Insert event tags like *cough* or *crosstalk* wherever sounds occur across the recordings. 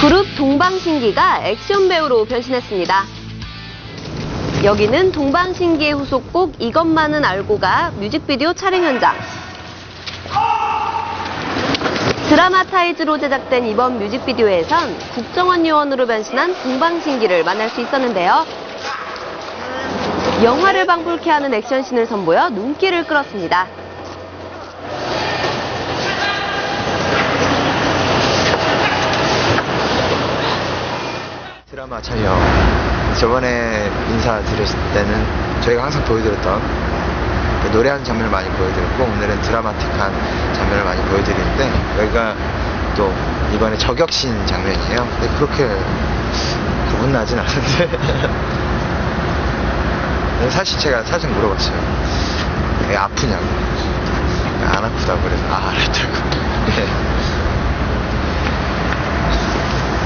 그룹 동방신기가 액션 배우로 변신했습니다. 여기는 동방신기의 후속곡 이것만은 알고가 뮤직비디오 촬영 현장. 드라마타이즈로 제작된 이번 뮤직비디오에선 국정원 요원으로 변신한 동방신기를 만날 수 있었는데요. 영화를 방불케 하는 액션씬을 선보여 눈길을 끌었습니다. 드라마 촬영. 저번에 인사드렸을 때는 저희가 항상 보여드렸던 그 노래하는 장면을 많이 보여드렸고 오늘은 드라마틱한 장면을 많이 보여드리는데 여기가 또 이번에 저격신 장면이에요. 근데 그렇게 구분나진 않은데. *laughs* 사실 제가 사실 물어봤어요. 애 아프냐고. 안 아프다고 그래서 아 알았다고. *laughs* 네.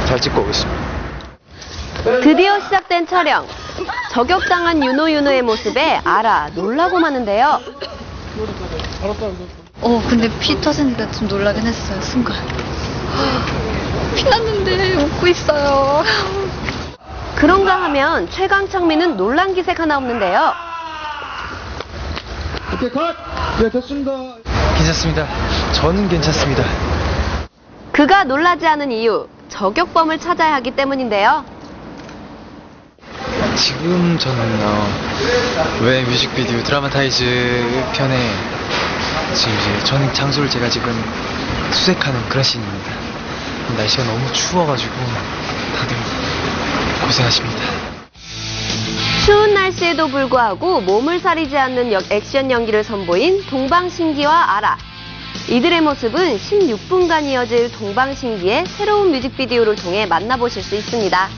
잘 찍고 오겠습니다 드디어 시작된 촬영. 저격당한 윤호 윤호의 모습에 알아 놀라고 마는데요. 어, 근데 피 터지니까 좀 놀라긴 했어요, 순간. 피 났는데 웃고 있어요. 그런가 하면 최강창민은 놀란 기색 하나 없는데요. 오케이 컷! 네 됐습니다 괜찮습니다 저는 괜찮습니다 그가 놀라지 않은 이유, 저격범을 찾아야 하기 때문인데요. 지금 저는 어, 왜 뮤직비디오 드라마타이즈 편에 지금 이제 전 장소를 제가 지금 수색하는 그런 씬입니다. 날씨가 너무 추워가지고 다들 고생하십니다. 추운 날씨에도 불구하고 몸을 사리지 않는 역- 액션 연기를 선보인 동방신기와 아라. 이들의 모습은 16분간 이어질 동방신기의 새로운 뮤직비디오를 통해 만나보실 수 있습니다.